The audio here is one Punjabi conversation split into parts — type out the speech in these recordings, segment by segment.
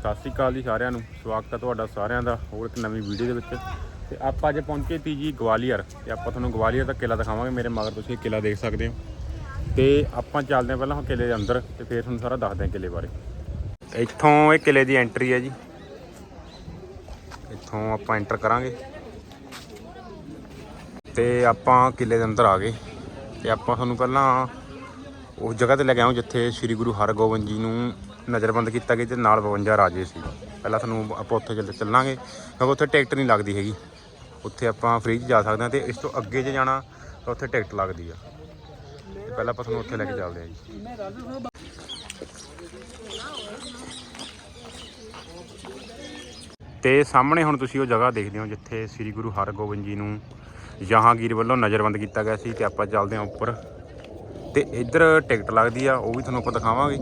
ਸਤਿ ਸ਼੍ਰੀ ਅਕਾਲ ਜੀ ਸਾਰਿਆਂ ਨੂੰ। ਸਵਾਗਤ ਹੈ ਤੁਹਾਡਾ ਸਾਰਿਆਂ ਦਾ ਹੋਰ ਇੱਕ ਨਵੀਂ ਵੀਡੀਓ ਦੇ ਵਿੱਚ। ਤੇ ਆਪਾਂ ਅੱਜ ਪਹੁੰਚੇ ਤੀ ਜੀ ਗਵਾਲੀਅਰ। ਤੇ ਆਪਾਂ ਤੁਹਾਨੂੰ ਗਵਾਲੀਅਰ ਦਾ ਕਿਲਾ ਦਿਖਾਵਾਂਗੇ। ਮੇਰੇ ਮਗਰ ਤੁਸੀਂ ਇਹ ਕਿਲਾ ਦੇਖ ਸਕਦੇ ਹੋ। ਤੇ ਆਪਾਂ ਚੱਲਦੇ ਹਾਂ ਪਹਿਲਾਂ ਹੁਣ ਕਿਲੇ ਦੇ ਅੰਦਰ ਤੇ ਫਿਰ ਤੁਹਾਨੂੰ ਸਾਰਾ ਦੱਸਦੇ ਹਾਂ ਕਿਲੇ ਬਾਰੇ। ਇੱਥੋਂ ਇਹ ਕਿਲੇ ਦੀ ਐਂਟਰੀ ਹੈ ਜੀ। ਇੱਥੋਂ ਆਪਾਂ ਐਂਟਰ ਕਰਾਂਗੇ। ਤੇ ਆਪਾਂ ਕਿਲੇ ਦੇ ਅੰਦਰ ਆ ਗਏ। ਤੇ ਆਪਾਂ ਤੁਹਾਨੂੰ ਪਹਿਲਾਂ ਉਸ ਜਗ੍ਹਾ ਤੇ ਲੈ ਕੇ ਆਉਂ ਜਿੱਥੇ ਸ੍ਰੀ ਗੁਰੂ ਹਰਗੋਬਿੰਦ ਜੀ ਨੂੰ ਨਜ਼ਰਬੰਦ ਕੀਤਾ ਗਿਆ ਤੇ ਨਾਲ 52 ਰਾਜੇ ਸੀ। ਪਹਿਲਾਂ ਤੁਹਾਨੂੰ ਆਪਾਂ ਉੱਥੇ ਚੱਲ ਚੱਲਾਂਗੇ, ਕਿਉਂਕਿ ਉੱਥੇ ਟਿਕਟ ਨਹੀਂ ਲੱਗਦੀ ਹੈਗੀ। ਉੱਥੇ ਆਪਾਂ ਫ੍ਰੀ 'ਚ ਜਾ ਸਕਦੇ ਹਾਂ ਤੇ ਇਸ ਤੋਂ ਅੱਗੇ ਜੇ ਜਾਣਾ, ਤਾਂ ਉੱਥੇ ਟਿਕਟ ਲੱਗਦੀ ਆ। ਪਹਿਲਾਂ ਆਪਾਂ ਤੁਹਾਨੂੰ ਉੱਥੇ ਲੈ ਕੇ ਚੱਲਦੇ ਹਾਂ ਜੀ। ਤੇ ਸਾਹਮਣੇ ਹੁਣ ਤੁਸੀਂ ਉਹ ਜਗ੍ਹਾ ਦੇਖਦੇ ਹੋ, ਜਿੱਥੇ ਸ੍ਰੀ ਗੁਰੂ ਹਰਗੋਬਿੰਦ ਜੀ ਨੂੰ ਜਹਾਂਗੀਰ ਵੱਲੋਂ ਨਜ਼ਰਬੰਦ ਕੀਤਾ ਗਿਆ ਸੀ ਤੇ ਆਪਾਂ ਚੱਲਦੇ ਹਾਂ ਉੱਪਰ। ਤੇ ਇੱਧਰ ਟਿਕਟ ਲੱਗਦੀ ਆ, ਉਹ ਵੀ ਤੁਹਾਨੂੰ ਆਪਾਂ ਦਿਖਾਵਾਂਗੇ।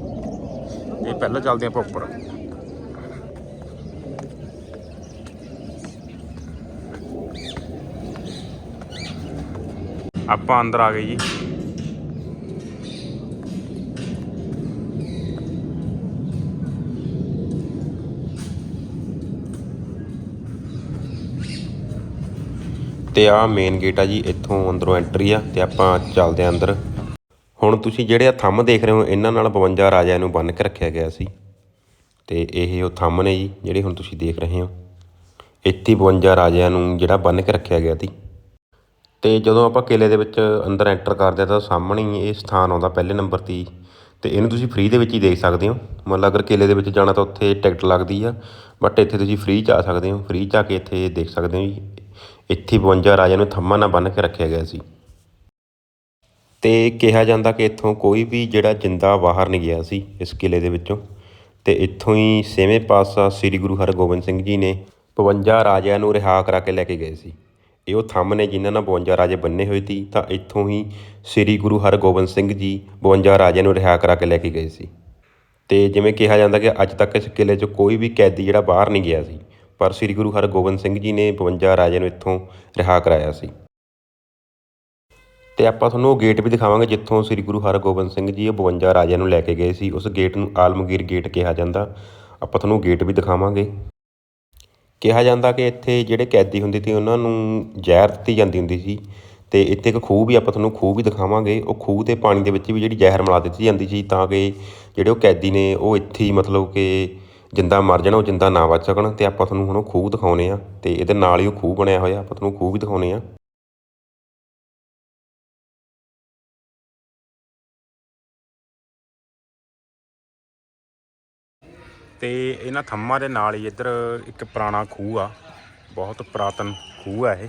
ਇਹ ਪਹਿਲਾਂ ਚੱਲਦੇ ਆਪਾਂ ਉੱਪਰ ਆਪਾਂ ਅੰਦਰ ਆ ਗਏ ਜੀ। ਤੇ ਆ ਮੇਨ ਗੇਟ ਆ ਜੀ, ਇੱਥੋਂ ਅੰਦਰੋਂ ਐਂਟਰੀ ਆ ਤੇ ਆਪਾਂ ਚੱਲਦੇ ਆ ਅੰਦਰ। ਹੁਣ ਤੁਸੀਂ ਜਿਹੜੇ ਆ ਥੰਮ ਦੇਖ ਰਹੇ ਹੋ, ਇਹਨਾਂ ਨਾਲ 52 ਰਾਜਿਆਂ ਨੂੰ ਬੰਨ੍ਹ ਕੇ ਰੱਖਿਆ ਗਿਆ ਸੀ। ਤੇ ਇਹ ਉਹ ਥੰਮ ਨੇ ਜੀ, ਜਿਹੜੇ ਹੁਣ ਤੁਸੀਂ ਦੇਖ ਰਹੇ ਹੋ। ਇੱਥੇ 52 ਰਾਜਿਆਂ ਨੂੰ ਜਿਹੜਾ ਬੰਨ੍ਹ ਕੇ ਰੱਖਿਆ ਗਿਆ ਸੀ। ਤੇ ਜਦੋਂ ਆਪਾਂ ਕਿਲੇ ਦੇ ਵਿੱਚ ਅੰਦਰ ਐਂਟਰ ਕਰਦੇ ਹਾਂ ਤਾਂ ਸਾਹਮਣੇ ਹੀ ਇਹ ਸਥਾਨ ਆਉਂਦਾ ਪਹਿਲੇ ਨੰਬਰ ਤੇ ਹੀ। ਤੇ ਇਹਨੂੰ ਤੁਸੀਂ ਫ੍ਰੀ ਦੇ ਵਿੱਚ ਹੀ ਦੇਖ ਸਕਦੇ ਹੋ। ਮਤਲਬ ਅਗਰ ਕਿਲੇ ਦੇ ਵਿੱਚ ਜਾਣਾ ਤਾਂ ਉੱਥੇ ਟਿਕਟ ਲੱਗਦੀ ਆ ਬਟ ਇੱਥੇ ਤੁਸੀਂ ਫ੍ਰੀ ਚ ਆ ਸਕਦੇ ਹੋ। ਫ੍ਰੀ ਚ ਆ ਕੇ ਇੱਥੇ ਦੇਖ ਸਕਦੇ ਹੋ ਜੀ। ਇੱਥੇ 52 ਰਾਜਿਆਂ ਨੂੰ ਥੰਮਾਂ ਨਾਲ ਬੰਨ੍ਹ ਕੇ ਰੱਖਿਆ ਗਿਆ ਸੀ। ਅਤੇ ਕਿਹਾ ਜਾਂਦਾ ਕਿ ਇੱਥੋਂ ਕੋਈ ਵੀ ਜਿਹੜਾ ਜਿੰਦਾ ਬਾਹਰ ਨਹੀਂ ਗਿਆ ਸੀ ਇਸ ਕਿਲ੍ਹੇ ਦੇ ਵਿੱਚੋਂ। ਅਤੇ ਇੱਥੋਂ ਹੀ ਛੇਵੇਂ ਪਾਤਸ਼ਾਹ ਸ੍ਰੀ ਗੁਰੂ ਹਰਗੋਬਿੰਦ ਸਿੰਘ ਜੀ ਨੇ 52 ਰਾਜਿਆਂ ਨੂੰ ਰਿਹਾਅ ਕਰਾ ਕੇ ਲੈ ਕੇ ਗਏ ਸੀ। ਇਹ ਉਹ ਥੰਮ ਨੇ ਜਿਨ੍ਹਾਂ ਨਾਲ 52 ਰਾਜੇ ਬੰਨੇ ਹੋਏ ਸੀ, ਤਾਂ ਇੱਥੋਂ ਹੀ ਸ੍ਰੀ ਗੁਰੂ ਹਰਗੋਬਿੰਦ ਸਿੰਘ ਜੀ 52 ਰਾਜਿਆਂ ਨੂੰ ਰਿਹਾਅ ਕਰਾ ਕੇ ਲੈ ਕੇ ਗਏ ਸੀ। ਅਤੇ ਜਿਵੇਂ ਕਿਹਾ ਜਾਂਦਾ ਕਿ ਅੱਜ ਤੱਕ ਇਸ ਕਿਲ੍ਹੇ 'ਚ ਕੋਈ ਵੀ ਕੈਦੀ ਜਿਹੜਾ ਬਾਹਰ ਨਹੀਂ ਗਿਆ ਸੀ, ਪਰ ਸ੍ਰੀ ਗੁਰੂ ਹਰਗੋਬਿੰਦ ਸਿੰਘ ਜੀ ਨੇ 52 ਰਾਜਿਆਂ ਨੂੰ ਇੱਥੋਂ ਰਿਹਾ ਕਰਾਇਆ ਸੀ। ਤੇ ਆਪਾਂ ਤੁਹਾਨੂੰ ਉਹ ਗੇਟ ਵੀ ਦਿਖਾਵਾਂਗੇ ਜਿੱਥੋਂ ਸ੍ਰੀ ਗੁਰੂ ਹਰਗੋਬਿੰਦ ਸਿੰਘ ਜੀ ਇਹ 52 ਰਾਜਿਆਂ ਨੂੰ ਲੈ ਕੇ ਗਏ ਸੀ। ਉਸ ਗੇਟ ਨੂੰ ਆਲਮਗੀਰ ਗੇਟ ਕਿਹਾ ਜਾਂਦਾ। ਆਪਾਂ ਤੁਹਾਨੂੰ ਗੇਟ ਵੀ ਦਿਖਾਵਾਂਗੇ। ਕਿਹਾ ਜਾਂਦਾ ਕਿ ਇੱਥੇ ਜਿਹੜੇ ਕੈਦੀ ਹੁੰਦੇ ਸੀ, ਉਹਨਾਂ ਨੂੰ ਜ਼ਹਿਰ ਦਿੱਤੀ ਜਾਂਦੀ ਹੁੰਦੀ ਸੀ ਤੇ ਇੱਥੇ ਇੱਕ ਖੂਹ ਵੀ ਆਪਾਂ ਤੁਹਾਨੂੰ ਖੂਹ ਵੀ ਦਿਖਾਵਾਂਗੇ। ਉਹ ਖੂਹ ਦੇ ਪਾਣੀ ਦੇ ਵਿੱਚ ਵੀ ਜਿਹੜੀ ਜ਼ਹਿਰ ਮਿਲਾ ਦਿੱਤੀ ਜਾਂਦੀ ਸੀ ਤਾਂ ਕਿ ਜਿਹੜੇ ਉਹ ਕੈਦੀ ਨੇ ਉਹ ਇੱਥੇ ਹੀ ਮਤਲਬ ਕਿ ਜਿੰਦਾ ਮਰ ਜਾਣ, ਉਹ ਜਿੰਦਾ ਨਾ ਬਚ ਸਕਣ ਤੇ ਆਪਾਂ ਤੁਹਾਨੂੰ ਹੁਣ ਉਹ ਖੂਹ ਦਿਖਾਉਨੇ ਆ ਤੇ ਇਹਦੇ ਨਾਲ ਹੀ ਉਹ ਖੂਹ ਬਣਿਆ ਹੋਇਆ। ਆਪਾਂ ਤੁਹਾਨੂੰ ਖੂਹ ਵੀ ਦਿਖਾਉਨੇ ਆ ਤੇ ਇਹਨਾਂ ਥੰਮਾਂ ਦੇ ਨਾਲ ਹੀ ਇੱਧਰ ਇੱਕ ਪੁਰਾਣਾ ਖੂਹ ਆ, ਬਹੁਤ ਪੁਰਾਤਨ ਖੂਹ ਆ ਇਹ।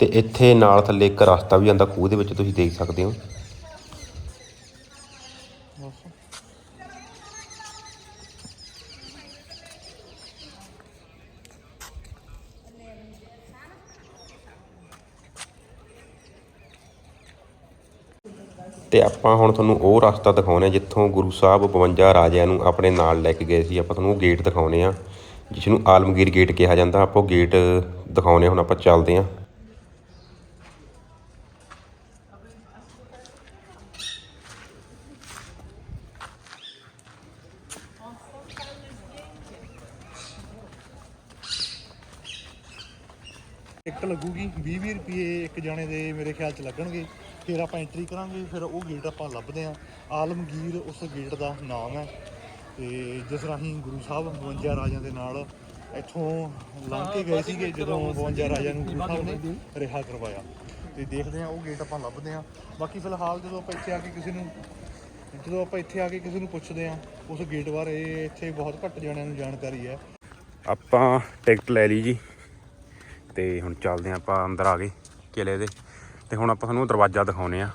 ਤੇ ਇੱਥੇ ਨਾਲ ਥੱਲੇ ਇੱਕ ਰਸਤਾ ਵੀ ਜਾਂਦਾ ਖੂਹ ਦੇ ਵਿੱਚ ਤੁਸੀਂ ਦੇਖ ਸਕਦੇ ਹੋ। ਤੇ ਆਪਾਂ ਹੁਣ ਤੁਹਾਨੂੰ ਉਹ ਰਸਤਾ ਦਿਖਾਉਨੇ ਆ, ਜਿੱਥੋਂ ਗੁਰੂ ਸਾਹਿਬ 52 ਰਾਜਿਆਂ ਨੂੰ ਆਪਣੇ ਨਾਲ ਲੈ ਕੇ ਗਏ ਸੀ। ਆਪਾਂ ਤੁਹਾਨੂੰ ਉਹ ਗੇਟ ਦਿਖਾਉਨੇ ਆ, ਜਿਸ ਨੂੰ ਆਲਮਗੀਰ ਗੇਟ ਕਿਹਾ ਜਾਂਦਾ। ਆਪਾਂ ਉਹ ਗੇਟ ਦਿਖਾਉਨੇ ਹੁਣ ਆਪਾਂ ਚੱਲਦੇ ਆ। ਟਿਕਟ ਲੱਗੂਗੀ 20 20 ਰੁਪਏ ਇੱਕ ਜਾਣੇ ਦੇ ਮੇਰੇ ਖਿਆਲ ਚ ਲੱਗਣਗੇ। ਫਿਰ ਆਪਾਂ ਐਂਟਰੀ ਕਰਾਂਗੇ, ਫਿਰ ਉਹ ਗੇਟ ਆਪਾਂ ਲੱਭਦੇ ਆਂ ਆਲਮਗੀਰ ਉਸ ਗੇਟ ਦਾ ਨਾਮ ਹੈ ਤੇ ਜਿਸ ਰਾਹੀਂ ਗੁਰੂ ਸਾਹਿਬ 52 ਰਾਜਿਆਂ ਦੇ ਨਾਲ ਇੱਥੋਂ ਲੰਘ ਕੇ ਗਏ ਸੀਗੇ, ਜਦੋਂ 52 ਰਾਜਿਆਂ ਨੂੰ ਗੁਰੂ ਸਾਹਿਬ ਨੇ ਰਿਹਾ ਕਰਵਾਇਆ। ਤੇ ਦੇਖਦੇ ਆਂ ਉਹ ਗੇਟ ਆਪਾਂ ਲੱਭਦੇ ਆਂ ਬਾਕੀ ਫਿਲਹਾਲ ਜਦੋਂ ਆਪਾਂ ਇੱਥੇ ਆ ਕੇ ਕਿਸੇ ਨੂੰ, ਜਦੋਂ ਆਪਾਂ ਇੱਥੇ ਆ ਕੇ ਕਿਸੇ ਨੂੰ ਪੁੱਛਦੇ ਆਂ ਉਸ ਗੇਟ ਬਾਰੇ ਇੱਥੇ ਬਹੁਤ ਘੱਟ ਜਾਣਿਆਂ ਨੂੰ ਜਾਣਕਾਰੀ ਹੈ। ਆਪਾਂ ਟਿਕਟ ਲੈ ਲਈ ਜੀ। ਤੇ ਹੁਣ ਚੱਲਦੇ ਹਾਂ ਆਪਾਂ ਅੰਦਰ ਆ ਗਏ ਕਿਲੇ ਦੇ। ਤੇ ਹੁਣ ਆਪਾਂ ਤੁਹਾਨੂੰ ਦਰਵਾਜ਼ਾ ਦਿਖਾਉਨੇ ਆ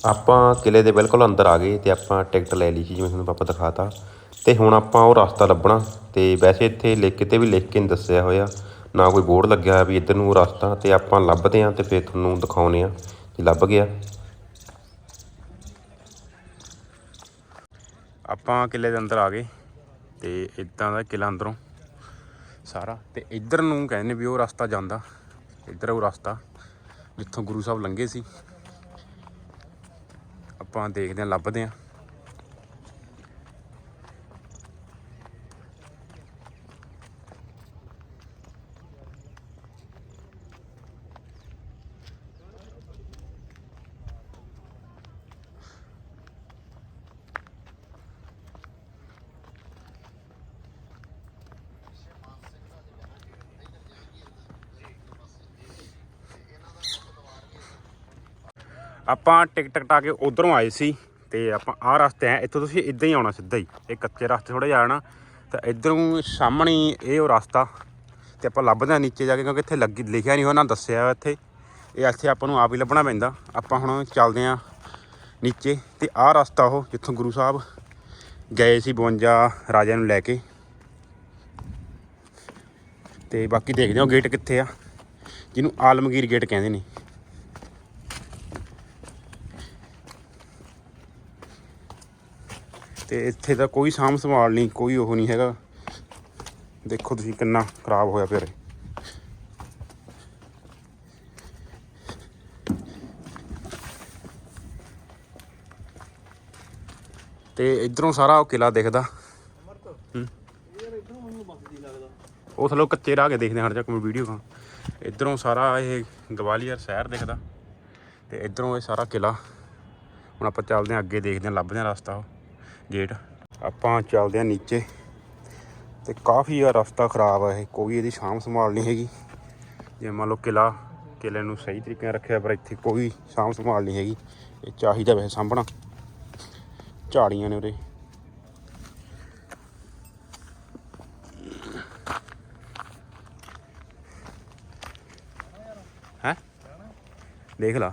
ਆਪਾਂ ਕਿਲੇ ਦੇ ਬਿਲਕੁਲ ਅੰਦਰ ਆ ਗਏ ਤੇ ਆਪਾਂ ਟਿਕਟ ਲੈ ਲਈ ਸੀ ਜਿਵੇਂ ਤੁਹਾਨੂੰ ਪਾਪਾ ਦਿਖਾਤਾ। ਤੇ ਹੁਣ ਆਪਾਂ ਉਹ ਰਸਤਾ ਲੱਭਣਾ ਤੇ ਵੈਸੇ ਇੱਥੇ ਲਿਖ ਕਿਤੇ ਵੀ ਲਿਖ ਕੇ ਨਹੀਂ ਦੱਸਿਆ ਹੋਇਆ। ਨਾ ਕੋਈ ਬੋਰਡ ਲੱਗਿਆ ਹੋਇਆ ਵੀ ਇੱਧਰ ਨੂੰ ਉਹ ਰਸਤਾ ਤੇ ਆਪਾਂ ਲੱਭਦੇ ਆਂ ਤੇ ਫਿਰ ਤੁਹਾਨੂੰ ਦਿਖਾਉਨੇ ਆ ਜੇ ਲੱਭ ਗਿਆ। ਆਪਾਂ ਕਿਲੇ ਦੇ ਅੰਦਰ ਆ ਗਏ ਤੇ ਇਦਾਂ ਦਾ ਕਿਲਾ ਅੰਦਰੋਂ ਸਾਰਾ। ਤੇ ਇੱਧਰ ਨੂੰ ਕਹਿੰਦੇ ਵੀ ਉਹ ਰਸਤਾ ਜਾਂਦਾ। ਇੱਧਰ ਉਹ ਰਸਤਾ ਜਿੱਥੋਂ ਗੁਰੂ ਸਾਹਿਬ ਲੰਘੇ ਸੀ। ਆਪਾਂ ਦੇਖਦੇ ਹਾਂ, ਲੱਭਦੇ ਹਾਂ। ਆਪਾਂ ਟਿਕਟ ਕਟਾ ਕੇ ਉਧਰੋਂ ਆਏ ਸੀ ਤੇ ਆਪਾਂ ਆਹ ਰਸਤੇ ਆ ਇੱਥੋਂ ਤੁਸੀਂ ਇਦਾਂ ਹੀ ਆਉਣਾ ਸਿੱਧਾ ਹੀ। ਇਹ ਕੱਚੇ ਰਸਤੇ ਥੋੜਾ ਜਿਹਾ ਆਣਾ, ਤਾਂ ਇਧਰੋਂ ਸਾਹਮਣੇ ਇਹ ਉਹ ਰਸਤਾ ਤੇ ਆਪਾਂ ਲੱਭਦੇ ਆ ਨੀਚੇ ਜਾ ਕੇ ਕਿਉਂਕਿ ਇੱਥੇ ਲੱਗੀ, ਲਿਖਿਆ ਨਹੀਂ ਉਹਨਾਂ ਦੱਸਿਆ ਹੋਇਆ ਇੱਥੇ। ਇਹ ਇੱਥੇ ਆਪਾਂ ਨੂੰ ਆਪ ਹੀ ਲੱਭਣਾ ਪੈਂਦਾ। ਆਪਾਂ ਹੁਣ ਚੱਲਦੇ ਆ ਨੀਚੇ ਤੇ ਆਹ ਰਸਤਾ ਉਹ ਜਿੱਥੋਂ ਗੁਰੂ ਸਾਹਿਬ ਗਏ ਸੀ 52 ਰਾਜਿਆਂ ਨੂੰ ਲੈ ਕੇ। ਤੇ ਬਾਕੀ ਦੇਖਦੇ ਹਾਂ ਗੇਟ ਕਿੱਥੇ ਆ, ਜਿਹਨੂੰ ਆਲਮਗੀਰ ਗੇਟ ਕਹਿੰਦੇ ਨੇ। ਤੇ ਇੱਥੇ ਤਾਂ ਕੋਈ ਸਾਂਭ ਸੰਭਾਲ ਨਹੀਂ, ਕੋਈ ਉਹ ਨਹੀਂ ਹੈਗਾ। ਦੇਖੋ ਤੁਸੀਂ ਕਿੰਨਾ ਖਰਾਬ ਹੋਇਆ ਪਿਆ ਇਹ। ਤੇ ਇਧਰੋਂ ਸਾਰਾ ਉਹ ਕਿਲਾ ਦਿਖਦਾ। ਉਹ ਥੱਲੋਂ ਕੱਚੇ ਰਾਹ ਕੇ ਦੇਖਦੇ ਹਾਂ, ਹਰ ਜਾ ਕੋਈ ਵੀਡੀਓ ਖਾਂ। ਇਧਰੋਂ ਸਾਰਾ ਇਹ ਗਵਾਲੀਅਰ ਸ਼ਹਿਰ ਦਿਖਦਾ। ਤੇ ਇਧਰੋਂ ਇਹ ਸਾਰਾ ਕਿਲਾ ਹੁਣ ਆਪਾਂ ਚੱਲਦੇ ਹਾਂ, ਅੱਗੇ ਦੇਖਦੇ ਹਾਂ, ਲੱਭਦੇ ਹਾਂ ਰਸਤਾ ਉਹ। ਗੇਟ ਆਪਾਂ ਚੱਲਦੇ ਹਾਂ ਨੀਚੇ। ਤੇ ਕਾਫੀ ਆ ਰਸਤਾ ਖਰਾਬ ਆ ਇਹ, ਕੋਈ ਇਹਦੀ ਸਾਂਭ ਸੰਭਾਲ ਨਹੀਂ ਹੈਗੀ। ਜੇ ਮੰਨ ਲਓ ਕਿਲਾ, ਕਿਲੇ ਨੂੰ ਸਹੀ ਤਰੀਕੇ ਨਾਲ ਰੱਖਿਆ, ਪਰ ਇੱਥੇ ਕੋਈ ਸਾਂਭ ਸੰਭਾਲ ਨਹੀਂ ਹੈਗੀ। ਇਹ ਚਾਹੀਦਾ ਵੈਸੇ ਸਾਂਭਣਾ। ਝਾੜੀਆਂ ਨੇ ਉਰੇ। ਹੈ? ਦੇਖ ਲਾ।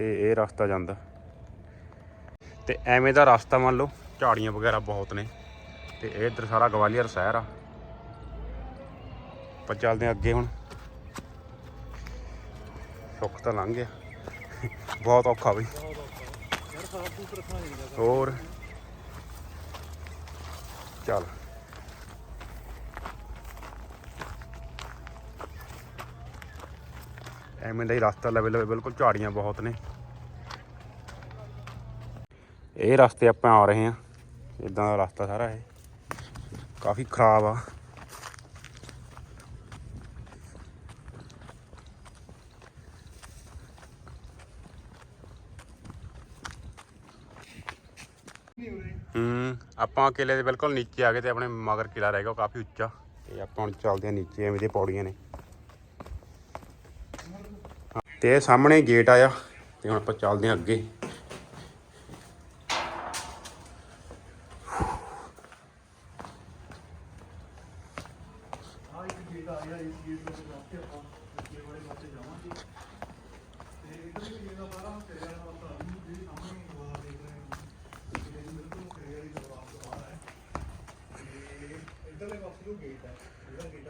ਤੇ ਇਹ ਰਸਤਾ ਜਾਂਦਾ। ਤੇ ਐਵੇਂ ਦਾ ਰਸਤਾ ਮੰਨ ਲਓ, ਝਾੜੀਆਂ ਵਗੈਰਾ ਬਹੁਤ ਨੇ ਤੇ ਇਹ ਇੱਧਰ ਸਾਰਾ ਗਵਾਲੀਅਰ ਸ਼ਹਿਰ ਆ। ਪਰ ਚੱਲਦੇ ਹਾਂ ਅੱਗੇ ਹੁਣ। ਸੁੱਖ ਤਾਂ ਲੰਘ ਗਿਆ। ਬਹੁਤ ਔਖਾ ਬਈ। ਹੋਰ? ਚੱਲ। ਐਵੇਂ ਦਾ ਹੀ ਰਸਤਾ ਲਵੇ ਲਵੇ ਬਿਲਕੁਲ ਝਾੜੀਆਂ ਬਹੁਤ ਨੇ। ਇਹ ਰਸਤੇ ਆਪਾਂ ਆ ਰਹੇ ਹਾਂ। ਇਦਾਂ ਦਾ ਰਸਤਾ ਸਾਰਾ ਇਹ। ਕਾਫੀ ਖਰਾਬ ਆ। ਹੂੰ, ਆਪਾਂ ਕਿਲੇ ਦੇ ਬਿਲਕੁਲ ਨੀਚੇ ਆ ਗਏ ਤੇ ਆਪਣੇ ਮਗਰ ਕਿਲਾ ਰਹਿ ਗਿਆ, ਉਹ ਕਾਫੀ ਉੱਚਾ। ਤੇ ਆਪਾਂ ਹੁਣ ਚੱਲਦੇ ਆ ਨੀਚੇ, ਐਵੇਂ ਦੇ ਪੌੜੀਆਂ ਨੇ। ਤੇ ਸਾਹਮਣੇ ਗੇਟ ਆਇਆ, ਤੇ ਹੁਣ ਆਪਾਂ ਚੱਲਦੇ ਹਾਂ ਅੱਗੇ ਆ ਇੱਕ ਗੇਟ ਆ ਗਿਆ ਇਸ ਗੇਟ ਤੋਂ ਜਾ ਕੇ ਆਪਾਂ ਅੱਗੇ ਵਾਲੇ ਪਾਸੇ ਜਾਵਾਂਗੇ ਤੇ ਇਧਰ ਵੀ ਜਿਹੜਾ ਬਾਹਰ ਕਿਰਿਆ ਦਾ ਰਸਤਾ ਆ ਜਿਹੜੀ ਸਾਹਮਣੇ ਦੀਵਾਰ ਦੇਖ ਰਹੇ ਹੋ ਕਿਲੇ ਦੀ ਬਿਲਕੁਲ ਕਿਰਿਆ ਦੀ ਦੀਵਾਰ ਤੋਂ ਬਾਹਰ ਹੈ ਤੇ ਇਧਰਲੇ ਪਾਸੇ ਉਹ ਗੇਟ ਹੈ ਜਿਹੜਾ ਗੇਟ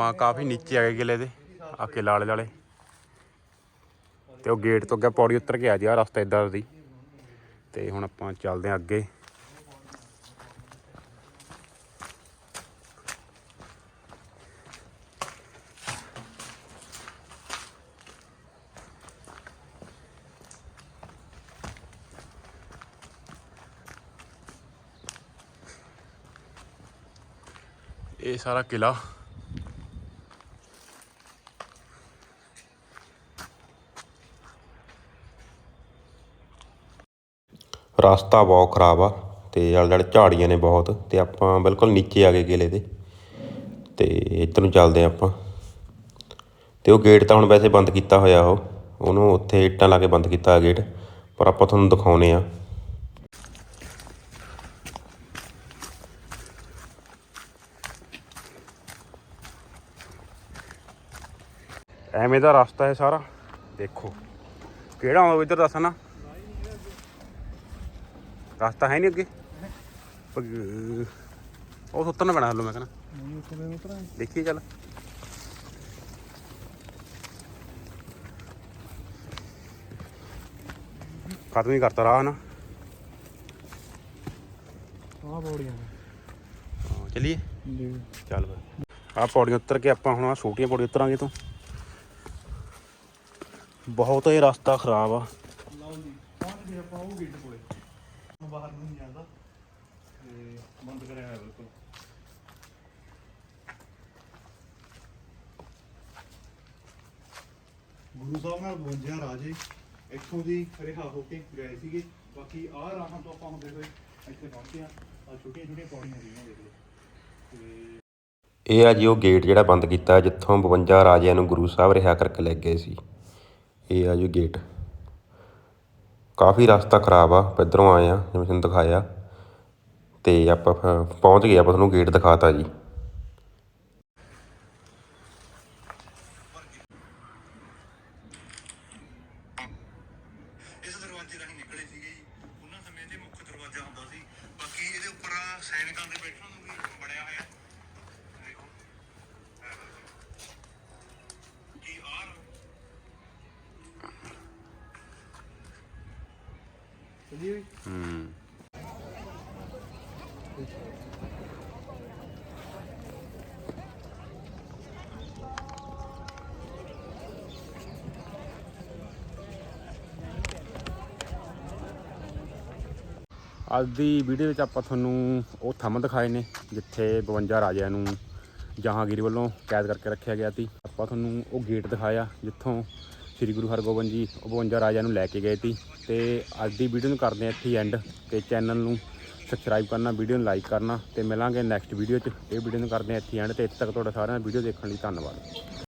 ਆਪਾਂ ਕਾਫੀ ਨੀਚੇ ਆ ਗਏ ਕਿਲੇ ਦੇ ਆ ਕਿਲਾ ਵਾਲੇ ਵਾਲੇ ਤੇ ਉਹ ਗੇਟ ਤੋਂ ਅੱਗੇ ਪੌੜੀ ਉੱਤਰ ਕੇ ਆ ਜੀ ਆ ਰਸਤਾ ਇਦਾਂ ਦੀ। ਤੇ ਹੁਣ ਆਪਾਂ ਚੱਲਦੇ ਹਾਂ ਅੱਗੇ। ਇਹ ਸਾਰਾ ਕਿਲਾ ਰਸਤਾ ਬਹੁਤ ਖਰਾਬ ਆ ਅਤੇ ਆਲੇ ਦੁਆਲੇ ਝਾੜੀਆਂ ਨੇ ਬਹੁਤ ਅਤੇ ਆਪਾਂ ਬਿਲਕੁਲ ਨੀਚੇ ਆ ਗਏ ਕਿਲੇ ਦੇ ਅਤੇ ਇੱਧਰ ਨੂੰ ਚੱਲਦੇ ਹਾਂ ਆਪਾਂ। ਅਤੇ ਉਹ ਗੇਟ ਤਾਂ ਹੁਣ ਵੈਸੇ ਬੰਦ ਕੀਤਾ ਹੋਇਆ ਉਹ, ਉਹਨੂੰ ਉੱਥੇ ਇੱਟਾਂ ਲਾ ਕੇ ਬੰਦ ਕੀਤਾ ਗੇਟ ਪਰ ਆਪਾਂ ਤੁਹਾਨੂੰ ਦਿਖਾਉਨੇ ਆ ਐਵੇਂ ਦਾ ਰਸਤਾ ਹੈ ਸਾਰਾ। ਦੇਖੋ, ਕਿਹੜਾ ਹੋਵੇ ਇੱਧਰ ਦੱਸ ਨਾ ਰਸਤਾ ਹੈ ਨਹੀਂ ਅੱਗੇ। ਪਗ- ਉਹ ਸੁੱਤਣਾ ਪੈਣਾ ਹਲੋ ਮੈਂ ਕਹਿੰਦਾ। ਨਹੀਂ ਉੱਥੇ ਮੈਂ ਉਤਰਾਂ ਦੇਖੀਏ ਚੱਲ। ਖਤਮ ਹੀ ਕਰਤਾ ਰਾਹ ਨਾ ਆਹ ਹਾਂ, ਚੱਲੀਏ? ਦੇ ਚੱਲ ਫਿਰ। ਆਹ ਪੌੜੀਆਂ ਉੱਤਰ ਕੇ ਆਪਾਂ ਹੁਣ ਆਹ ਛੋਟੀਆਂ ਪੌੜੀਆਂ ਉਤਰਾਂਗੇ ਤੋਂ ਬਹੁਤ ਇਹ ਰਸਤਾ ਖਰਾਬ ਆ। ਲਓ ਜੀ ਪਹੁੰਚ ਗਏ ਆਪਾਂ ਉਹ ਗੇਟ ਕੋਲੇ। ਬਾਹਰ ਨੂੰ ਨਹੀਂ ਜਾਂਦਾ। ਤੇ ਬੰਦ ਕਰਿਆ ਹੋਇਆ ਬਿਲਕੁਲ। ਗੁਰੂ ਸਾਹਿਬ ਨਾਲ 52 ਰਾਜੇ ਇੱਥੋਂ ਦੀ ਰਿਹਾ ਹੋ ਕੇ ਗਏ ਸੀਗੇ। ਬਾਕੀ ਆਹ ਰਾਹਾਂ ਤੋਂ ਆਪਾਂ ਹੁੰਦੇ ਹੋਏ ਇੱਥੇ ਪਹੁੰਚੇ ਆ ਆ ਛੋਟੀਆਂ ਛੋਟੀਆਂ ਪੌੜੀਆਂ ਸੀਗੀਆਂ, ਦੇਖ ਲਓ। ਤੇ ਇਹ ਆ ਜੀ ਉਹ ਗੇਟ ਜਿਹੜਾ ਬੰਦ ਕੀਤਾ, ਜਿੱਥੋਂ 52 ਰਾਜਿਆਂ ਨੂੰ ਗੁਰੂ ਸਾਹਿਬ ਰਿਹਾ ਕਰਕੇ ਲੈ ਗਏ ਸੀ। ਇਹ ਆ ਜੀ ਗੇਟ ਕਾਫੀ ਰਸਤਾ ਖਰਾਬ ਆ, ਇੱਧਰੋਂ ਆਏ ਹਾਂ ਜਿਵੇਂ ਤੁਹਾਨੂੰ ਦਿਖਾਇਆ। ਅਤੇ ਆਪਾਂ ਫਿਰ ਪਹੁੰਚ ਗਏ ਆਪਾਂ ਤੁਹਾਨੂੰ ਗੇਟ ਦਿਖਾ ਤਾ ਜੀ ਇਸ ਦਰਵਾਜ਼ੇ ਰਾਹੀਂ ਨਿਕਲੇ ਸੀਗੇ ਜੀ ਉਹਨਾਂ ਸਮੇਂ ਦੇ ਮੁੱਖ ਦਰਵਾਜ਼ਾ ਹੁੰਦਾ ਸੀ ਬਾਕੀ ਇਹਦੇ ਉੱਪਰ ਆਹ ਸੈਨਿਕਾਂ ਦੇ ਬੈਠਣ ਨੂੰ ਵੀ ਬਣਿਆ ਹੋਇਆ ਦੇਖੋ ਕੀ ਆਰ ਚਲਿਏ ਹੂੰ ਅੱਜ ਦੀ ਵੀਡੀਓ ਵਿੱਚ ਆਪਾਂ ਤੁਹਾਨੂੰ ਉਹ ਥੰਮ ਦਿਖਾਏ ਨੇ ਜਿੱਥੇ 52 ਰਾਜਿਆਂ ਨੂੰ ਜਹਾਂਗੀਰ ਵੱਲੋਂ ਕੈਦ ਕਰਕੇ ਰੱਖਿਆ ਗਿਆ ਸੀ। ਆਪਾਂ ਤੁਹਾਨੂੰ ਉਹ ਗੇਟ ਦਿਖਾਇਆ ਜਿੱਥੋਂ ਸ੍ਰੀ ਗੁਰੂ ਹਰਗੋਬਿੰਦ ਜੀ ਉਹ 52 ਰਾਜਿਆਂ ਨੂੰ ਲੈ ਕੇ ਗਏ ਸੀ। ਤੇ ਅੱਜ ਦੀ ਵੀਡੀਓ ਨੂੰ ਕਰਦੇ ਹਾਂ ਇੱਥੇ ਐਂਡ ਤੇ ਚੈਨਲ ਨੂੰ ਸਬਸਕ੍ਰਾਈਬ ਕਰਨਾ ਵੀਡੀਓ ਨੂੰ ਲਾਈਕ ਕਰਨਾ ਤੇ ਮਿਲਾਂਗੇ ਨੈਕਸਟ ਵੀਡੀਓ 'ਚ। ਇਹ ਵੀਡੀਓ ਨੂੰ ਕਰਦੇ ਹਾਂ ਇੱਥੇ ਐਂਡ ਤੇ ਇੱਥੇ ਤੱਕ ਤੁਹਾਡਾ ਸਾਰਿਆਂ ਦਾ ਵੀਡੀਓ ਦੇਖਣ ਲਈ ਧੰਨਵਾਦ।